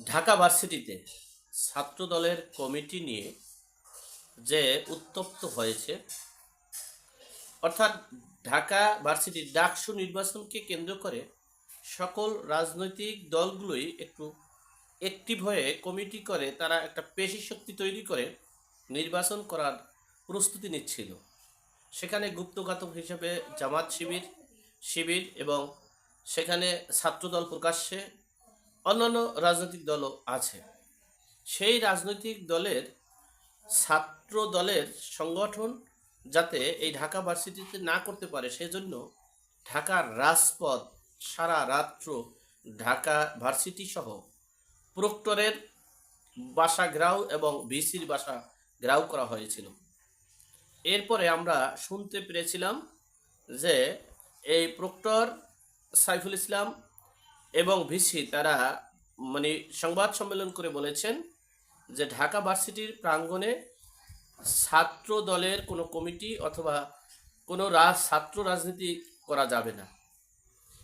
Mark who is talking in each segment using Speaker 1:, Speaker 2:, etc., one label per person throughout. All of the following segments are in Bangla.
Speaker 1: ঢাকা ভার্সিটিতে ছাত্র দলের কমিটি নিয়ে যে উত্তপ্ত হয়েছে, অর্থাৎ ঢাকা ভার্সিটির ডাকসু নির্বাচনকে কেন্দ্র করে সকল রাজনৈতিক দলগুলোই একটু অ্যাক্টিভ হয়ে কমিটি করে, তারা একটা পেশি শক্তি তৈরি করে নির্বাচন করার প্রস্তুতি নিচ্ছিল। সেখানে গুপ্তঘাতক হিসেবে জামাত শিবির শিবির এবং সেখানে ছাত্রদল প্রকাশ্যে অন্যান্য রাজনৈতিক দলও আছে। সেই রাজনৈতিক দলের ছাত্র দলের সংগঠন যাতে এই ঢাকা ভার্সিটিতে না করতে পারে, সেজন্য ঢাকার রাজপথ সারা রাত্র ঢাকা ভার্সিটি সহ প্রক্টরের বাসা গ্রাউ এবং ভিসির বাসা গ্রাউ করা হয়েছিল। এরপরে আমরা শুনতে পেরেছিলাম যে এই প্রক্টর সাইফুল ইসলাম এবং ভিসি তারা মানে সংবাদ সম্মেলন করে বলেছেন যে ঢাকা ভার্সিটির প্রাঙ্গণে ছাত্র দলের কোনো কমিটি অথবা কোনো রাজ ছাত্র রাজনীতি করা যাবে না।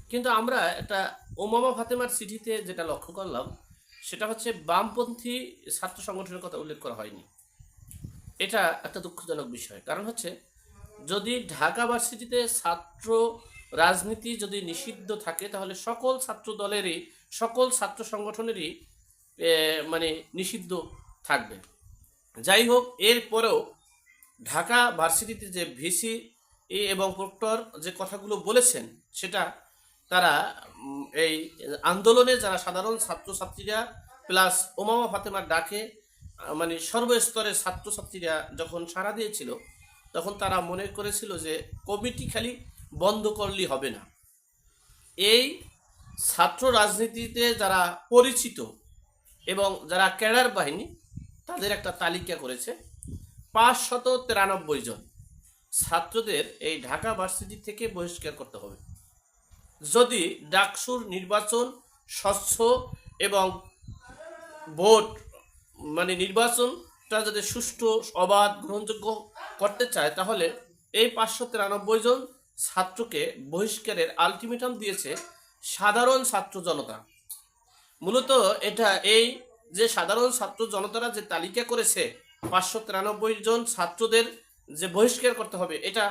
Speaker 1: কিন্তু আমরা একটা ওমামা ফাতেমার চিঠিতে যেটা লক্ষ্য করলাম, সেটা হচ্ছে বামপন্থী ছাত্র সংগঠনের কথা উল্লেখ করা হয়নি। এটা একটা দুঃখজনক বিষয়। কারণ হচ্ছে, যদি ঢাকা ভার্সিটিতে ছাত্র রাজনীতি যদি নিষিদ্ধ থাকে, তাহলে সকল ছাত্র দলেরই সকল ছাত্র সংগঠনেরই মানে নিষিদ্ধ থাকবে। যাই হোক এরপরেও ঢাকা ভার্সিটিতে যে ভিসি এবং প্রক্টর যে কথাগুলো বলেছেন, সেটা তারা এই আন্দোলনে যারা সাধারণ ছাত্রছাত্রীরা প্লাস ওমামা ফাতেমার ডাকে মানে সর্বস্তরের ছাত্রছাত্রীরা যখন সাড়া দিয়েছিল, তখন তারা মনে করেছিল যে কমিটি খালি বন্ধ করলেই হবে না। এই ছাত্র রাজনীতিতে যারা পরিচিত এবং যারা ক্যাডার বাহিনী, তাদের একটা তালিকা করেছে, পাঁচশত তিরানব্বই জন ছাত্রদের এই ঢাকা ভার্সিটি থেকে বহিষ্কার করতে হবে। যদি ডাকসুর নির্বাচন স্বচ্ছ এবং ভোট মানে নির্বাচনটা যদি সুষ্ঠু, অবাধ, গ্রহণযোগ্য করতে চায়, তাহলে এই পাঁচশো তিরানব্বই জন ছাত্রকে বহিষ্কারের আলটিমেটাম দিয়েছে সাধারণ ছাত্র জনতা মূলত এটা এই যে সাধারণ ছাত্র জনতারা যে তালিকা করেছে, পাঁচশো তিরানব্বই জন ছাত্রদের যে বহিষ্কার করতে হবে, এটা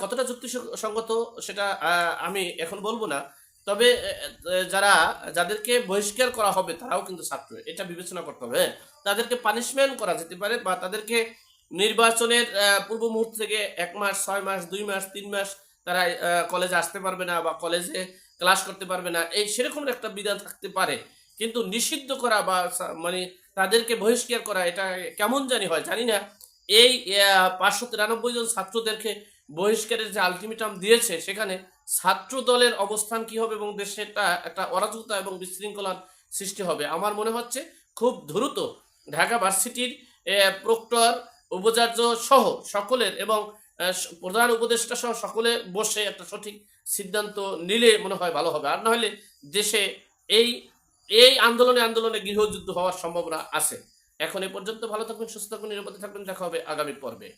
Speaker 1: কতটা যুক্তিসঙ্গত সেটা আমি এখন বলব না তবে যারা, যাদেরকে বহিষ্কার করা হবে তারাও কিন্তু ছাত্র, এটা বিবেচনা করতে হবে হ্যাঁ? তাদেরকে পানিশমেন্ট করা যেতে পারে বা তাদেরকে নির্বাচনের পূর্ব মুহূর্ত থেকে এক মাস, ছয় মাস, দুই মাস, তিন মাস তারা কলেজে আসতে পারবে না বা কলেজে ক্লাস করতে পারবে না। এই সেরকম একটা বিধান থাকতে পারে। কিন্তু নিষিদ্ধ করা বা মানে তাদেরকে বহিষ্কার করা, এটা কেমন জানি হয় জানি না। এই পাঁচশো তিরানব্বই জন ছাত্রদেরকে বহিষ্কারের যে আলটিমেটাম দিয়েছে, সেখানে ছাত্র দলের অবস্থান কি হবে এবং দেশেটা একটা অরাজকতা এবং বিশৃঙ্খলার সৃষ্টি হবে। আমার মনে হচ্ছে খুব দ্রুত ঢাকা ভার্সিটির প্রক্টর উপাচার্য সহ সকলের এবং প্রধান উপদেষ্টা সহ সকলে বসে একটা সঠিক সিদ্ধান্ত নিলে মনে হয় ভালো হবে। আর না হলে দেশে এই এই আন্দোলনে আন্দোলনে গৃহযুদ্ধ হওয়ার সম্ভাবনা আছে। এখন এ পর্যন্ত ভালো থাকবেন, সুস্থ থাকবেন, নিরাপদে থাকবেন। দেখা হবে আগামী পর্বে।